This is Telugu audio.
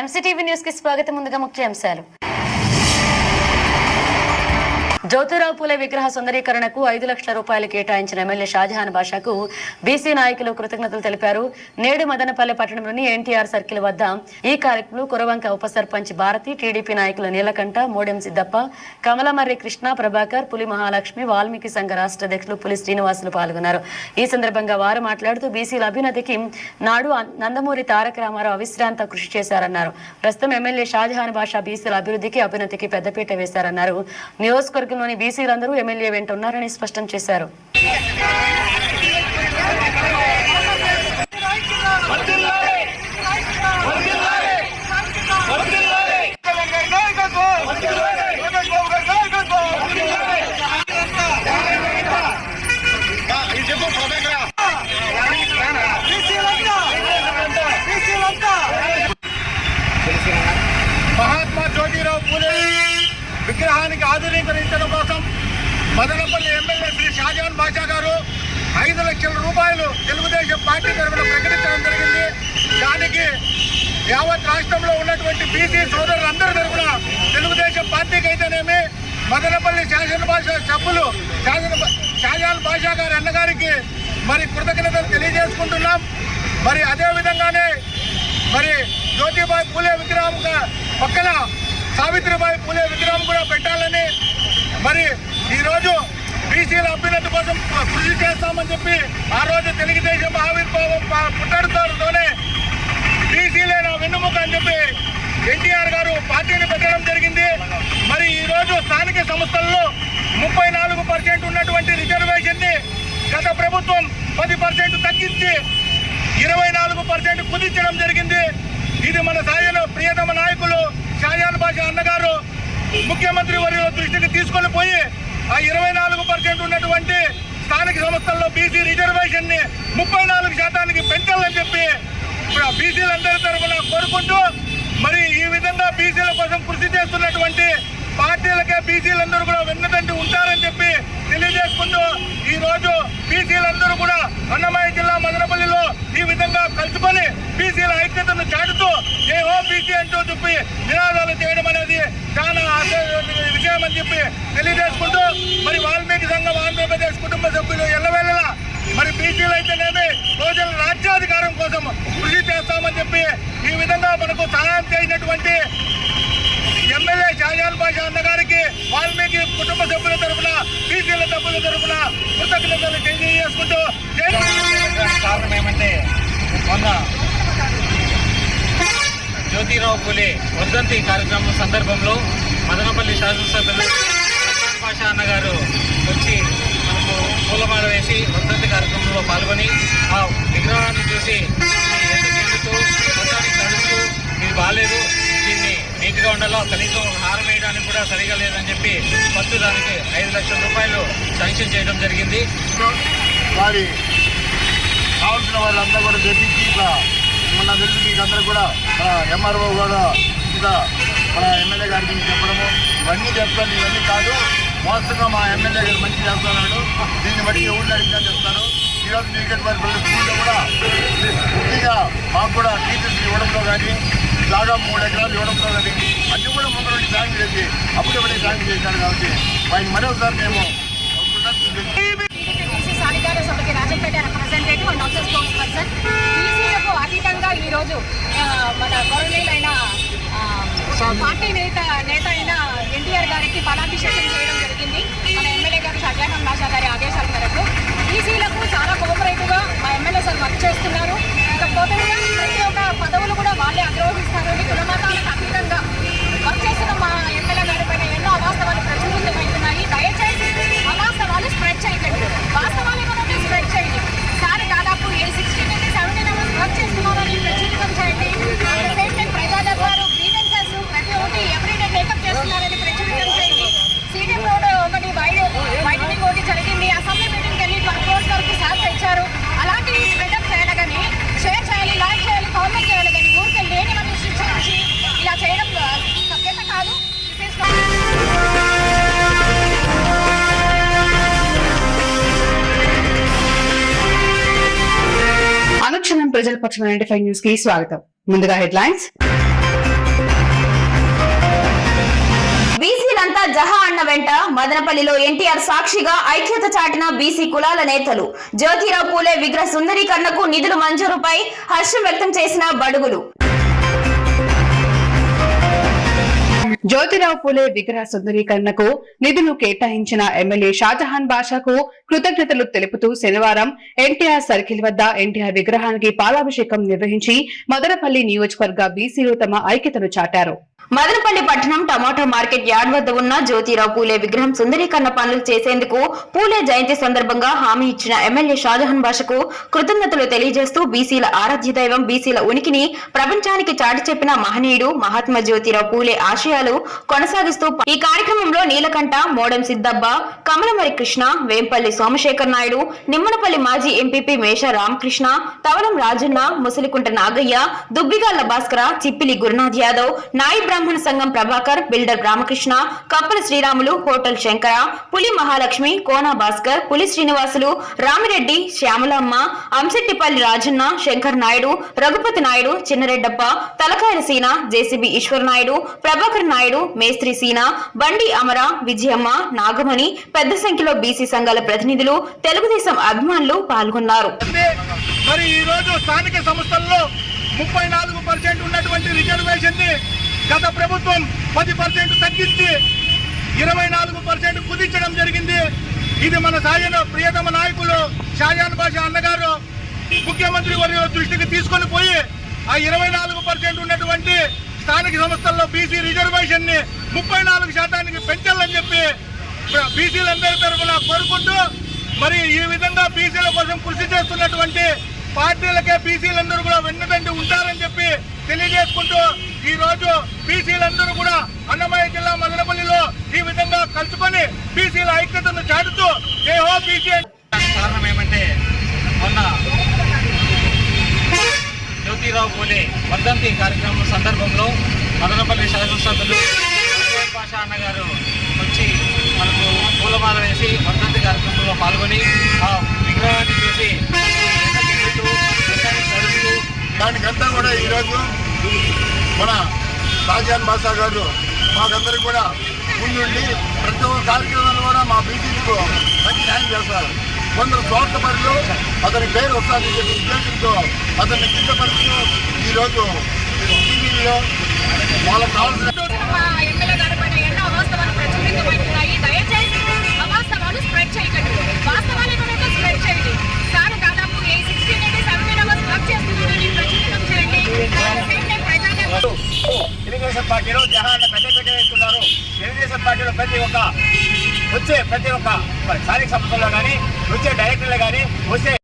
ఎంసీటీవీ న్యూస్కి స్వాగతం ముందుగా ముఖ్య అంశాలు జ్యోతిరావు పూలే విగ్రహ సుందరీకరణకు ఐదు లక్షల రూపాయలు కేటాయించిన ఎమ్మెల్యే షాజహాన్ బాషాకు బీసీ నాయకులు కృతజ్ఞతలు తెలిపారు. నేడు మదనపల్లె పట్టణంలోని ఎన్టీఆర్ సర్కిల్ వద్ద ఈ కార్యక్రమంలో కురవంక ఉప సర్పంచ్ భారతి టీడీపీ నాయకులు నీలకంఠ మోడెం సిద్దప్ప కమలమర్రి కృష్ణ ప్రభాకర్ పులి మహాలక్ష్మి వాల్మీకి సంఘ రాష్ట్ర అధ్యక్షులు పులి శ్రీనివాసులు పాల్గొన్నారు. ఈ సందర్భంగా వారు మాట్లాడుతూ బీసీల అభ్యున్నతికి నాడు నందమూరి తారక రామారావు అవిశ్రాంత కృషి చేశారన్నారు. ప్రస్తుతం ఎమ్మెల్యే షాజహాన్ బాషా బీసీల అభివృద్ధికి అభ్యున్నతికి పెద్దపీట వేశారన్నారు. రాష్ట్రంలోని బీసీలందరూ ఎమ్మెల్యే వెంట ఉన్నారని స్పష్టం చేశారు మహాత్మా జ్యోతిరావు పూలే విగ్రహానికి ఆధునీకరించడం కోసం మదనపల్లి ఎమ్మెల్యే శ్రీ షాజహాన్ బాషా గారు ఐదు లక్షల రూపాయలు తెలుగుదేశం పార్టీ తరఫున ప్రకటించడం జరిగింది. దానికి యావత్ రాష్ట్రంలో ఉన్నటువంటి బీసీ సోదరులందరి తరఫున తెలుగుదేశం పార్టీకి అయితేనేమి మదనపల్లి శాసన భాష సభ్యులు శాసన షాజహాన్ భాషా గారి అన్నగారికి మరి కృతజ్ఞతలు తెలియజేసుకుంటున్నాం. మరి అదేవిధంగానే మరి జ్యోతిబాయి పూలే విగ్రహం పక్కన సావిత్రిబాయి పూలే విగ్రహం కూడా పెట్టాలని మరి ఈరోజు బీసీల అభ్యున్నతి కోసం కృషి చేస్తామని చెప్పి ఆ రోజు తెలుగుదేశం ఆవిర్భావం ప- పుట్టడుతోనే బీసీలే నా వెన్నుముక అని చెప్పి ఎన్టీఆర్ గారు పార్టీని పెట్టడం జరిగింది. మరి ఈరోజు స్థానిక సంస్థల్లో ముప్పై నాలుగు పర్సెంట్ ఉన్నటువంటి రిజర్వేషన్ని గత ప్రభుత్వం పది పర్సెంట్ తగ్గించి ఇరవై నాలుగు పర్సెంట్ కుదించడం జరిగింది. ఇది మన సాయన ప్రియతమ నాయకులు షాజాన్ బాషా అన్నగారు ముఖ్యమంత్రి వర్యుల దృష్టికి తీసుకొని పోయి ఆ ఇరవై నాలుగు పర్సెంట్ ఉన్నటువంటి స్థానిక సంస్థల్లో బీసీ రిజర్వేషన్ని ముప్పై నాలుగు శాతానికి పెంచాలని చెప్పి బీసీలందరి తరఫున కోరుకుంటూ మరి ఈ విధంగా బీసీల కోసం కృషి చేస్తున్నటువంటి పార్టీలకే బీసీలందరూ కూడా వెన్నుదండి ఉంటారని చెప్పి తెలియజేసుకుంటూ ఈ రోజు బీసీలందరూ కూడా అన్నమయ్య జిల్లా మదనపల్లిలో ఈ విధంగా కలుసుకొని బీసీల ఐక్యతను చాటుతూ ఏ హో బీసీ అంటూ చెప్పి నినాదాలు చేయడం అనేది చాలా ఆశ్చర్యమైన అని చెప్పి తెలియజేసుకుంటూ మరి వాల్మీకి సంఘం ఆంధ్రప్రదేశ్ కుటుంబ సభ్యులు ఎల్లవేళలా మరి బీసీలు అయితేనేమి రోజుల రాజ్యాధికారం కోసం కృషి చేస్తామని చెప్పి ఈ విధంగా మనకు సహాయం చేసినటువంటి ఎమ్మెల్యే షాజాన్ బాషా అన్న గారికి వాల్మీకి కుటుంబ సభ్యుల తరఫున బీసీల సభ్యుల తరఫున కృతజ్ఞతలు తెలియజేసుకుంటూ కారణం ఏమంటే మొన్న జ్యోతిరావు పూలే వర్ధంతి కార్యక్రమం సందర్భంలో మదనపల్లి శాసనసభ్యులు పాషా అన్నగారు వచ్చి మనకు పూలమాల వేసి వర్ధంతి కార్యక్రమంలో పాల్గొని ఆ విగ్రహాన్ని చూసి ఎందుకు మొత్తానికి తడుస్తూ ఇది బాగాలేదు దీన్ని నీట్గా ఉండాలో కనీసం హారం వేయడానికి కూడా సరిగా లేదని చెప్పి ఫస్ట్ దానికి ఐదు లక్షల రూపాయలు శాంక్షన్ చేయడం జరిగింది. వారి కావాల్సిన వాళ్ళందరూ కూడా తెప్పించి ఇట్లా మొన్న తెలిసి మీకు అందరూ కూడా ఎంఆర్ఓ కూడా ఇంకా మన ఎమ్మెల్యే గారికి చెప్పడము. ఇవన్నీ చెప్తాను ఇవన్నీ కాదు. మోసంగా మా ఎమ్మెల్యే గారు మంచి చేస్తున్నాడు. దీన్ని బట్టి ఎవరిని అడిగినా చెప్తాను ఈరోజు క్రికెట్ వారి పిల్లల స్కూల్లో కూడా పూర్తిగా మాకు కూడా టీచర్స్ ఇవ్వడంలో కానీ దాదాపు మూడు ఎకరాలు ఇవ్వడంలో కానీ అన్ని కూడా ముందు నుండి సాయం చేసి అప్పుడప్పుడే సాయం చేశాడు కాబట్టి ఆయన మరోసారి మేము అతీతంగా ఈరోజు మన గౌరవనీయులైన ఆ, పార్టీ నేత నేత అయిన ఎన్టీఆర్ గారికి పలాభిషేకం చేయడం జరిగింది. మన ఎమ్మెల్యే గారు షాజహాన్ బాషా గారి ఆదేశాల మేరకు. ఈసీలకు చాలా కోఆపరేటివ్గా మా ఎమ్మెల్యే సార్ వర్క్ చేస్తున్నారు. ఇకపోతే కూడా ప్రతి ఒక్క పదవులు కూడా వాళ్ళే అధిరోహిస్తారు. కులమతాలకు అతీతంగా వర్క్ చేస్తున్న మా ప్రజల పక్షం నైన్టీ ఫైవ్ న్యూస్కి స్వాగతం. ముందుగా హెడ్లైన్స్. బీసీలంతా జహా అన్న వెంట మదనపల్లిలో ఎన్టీఆర్ సాక్షిగా ఐక్యత చాటిన బీసీ కులాల నేతలు. జ్యోతిరావు పూలే విగ్రహ సుందరీకరణకు నిధులు మంజూరుపై హర్షం వ్యక్తం చేసిన బడుగులు. జ్యోతిరావు పూలే విగ్రహ సుందరీకరణకు నిధులు కేటాయించిన ఎమ్మెల్యే షాజహాన్ బాషాకు కృతజ్ఞతలు తెలుపుతూ శనివారం ఎన్టీఆర్ సర్కిల్ వద్ద ఎన్టీఆర్ విగ్రహానికి పాలాభిషేకం నిర్వహించి మదనపల్లి నియోజకవర్గ బీసీలు తమ ఐక్యతను చాటారు. మదనపల్లి పట్టణం టమాటో మార్కెట్ యార్డ్ వద్ద ఉన్న జ్యోతిరావు పూలే విగ్రహం సుందరీకరణ పనులు చేసేందుకు పూలే జయంతి సందర్భంగా హామీ ఇచ్చిన ఎమ్మెల్యే షాజహాన్ భాషకు కృతజ్ఞతలు తెలియజేస్తూ బీసీల ఆరాధ్య దైవం బీసీల ఉనికిని ప్రపంచానికి చాటి చెప్పిన మహనీయుడు మహాత్మా జ్యోతిరావు పూలే ఆశయాలు కొనసాగిస్తూ ఈ కార్యక్రమంలో నీలకంఠ మోడెం సిద్దబ్బ కమలమరి కృష్ణ వేంపల్లి సోమశేఖర్ నాయుడు నిమ్మనపల్లి మాజీ ఎంపీపీ మేష రామకృష్ణ తవలం రాజన్న ముసలికుంట నాగయ్య దుబ్బిగాళ్ళ భాస్కర చిప్పిలి గురునాథ్ యాదవ్ నాయి బ్రాహ్మణ సంఘం ప్రభాకర్ బిల్డర్ రామకృష్ణ కప్పల శ్రీరాములు హోటల్ శంకర పులి మహాలక్ష్మి కోనా భాస్కర్ పులి శ్రీనివాసులు రామిరెడ్డి శ్యామలమ్మ అంశెట్టిపల్లి రాజన్న శంకర్ నాయుడు రఘుపతి నాయుడు చిన్నరెడ్డప్ప తలకాయల సీన జేసీబీ ఈశ్వర్ నాయుడు ప్రభాకర్ నాయుడు మేస్త్రి సీన బండి అమర విజయమ్మ నాగమణి పెద్ద సంఖ్యలో బీసీ సంఘాల ప్రతినిధులు తెలుగుదేశం అభిమానులు పాల్గొన్నారు. మరి ఈ రోజు స్థానిక సంస్థల్లో ముప్పై నాలుగు పర్సెంట్ ఉన్నటువంటి రిజర్వేషన్ని గత ప్రభుత్వం పది పర్సెంట్ తగ్గించి ఇరవై నాలుగు పర్సెంట్ కుదించడం జరిగింది. ఇది మన సాయన ప్రియతమ నాయకులు షాజాన్ బాషా అన్నగారు ముఖ్యమంత్రి వారి దృష్టికి తీసుకొని పోయి ఆ ఇరవై నాలుగు పర్సెంట్ ఉన్నటువంటి స్థానిక సంస్థల్లో బీసీ రిజర్వేషన్ని ముప్పై నాలుగు శాతానికి పెంచాలని చెప్పి బీసీలందరి తరఫున కోరుకుంటూ మరి ఈ విధంగా బీసీల కోసం కృషి చేస్తున్నటువంటి పార్టీలకే బీసీలందరూ కూడా వెన్నుదండి ఉంటారని చెప్పి తెలియజేసుకుంటూ ఈ రోజు బీసీలందరూ కూడా అన్నమయ్య జిల్లా మదనపల్లిలో ఈ విధంగా కలుసుకొని బీసీల ఐక్యతను చాటుతూ ఏ హో బీసీ కారణం ఏమంటే మొన్న జ్యోతిరావు పూలే వర్ధంతి కార్యక్రమం సందర్భంలో మదనపల్లి శాసనసభ్యులు అశ్వత్ అన్నగారు వచ్చి మనకు పూలమాల వేసి వర్ధంతి కార్యక్రమంలో పాల్గొని ఆ విగ్రహాన్ని చూసి ఎండకెళ్ళుతూ, ఎండని తడుస్తూ దానికంతా కూడా ఈరోజు మన షాజాన్ బాసా గారు మాకందరికి కూడా ముందుండి ప్రతి ఒక్క కార్యక్రమాన్ని కూడా మా బీజేపీకు మంచి న్యాయం చేస్తారు. కొందరు స్వార్థపరులు అతని పేరు వస్తుందని చెప్పి ఉద్దేశంతో అతన్ని కిందపరుస్తూ ఈరోజు టీవీలో వాళ్ళకి కావాల్సిన తెలుగుదేశం ప్రతి ఒక్క వచ్చే ప్రతి ఒక్క స్థానిక సంస్థల్లో కానీ వచ్చే డైరెక్టర్లు కానీ వచ్చే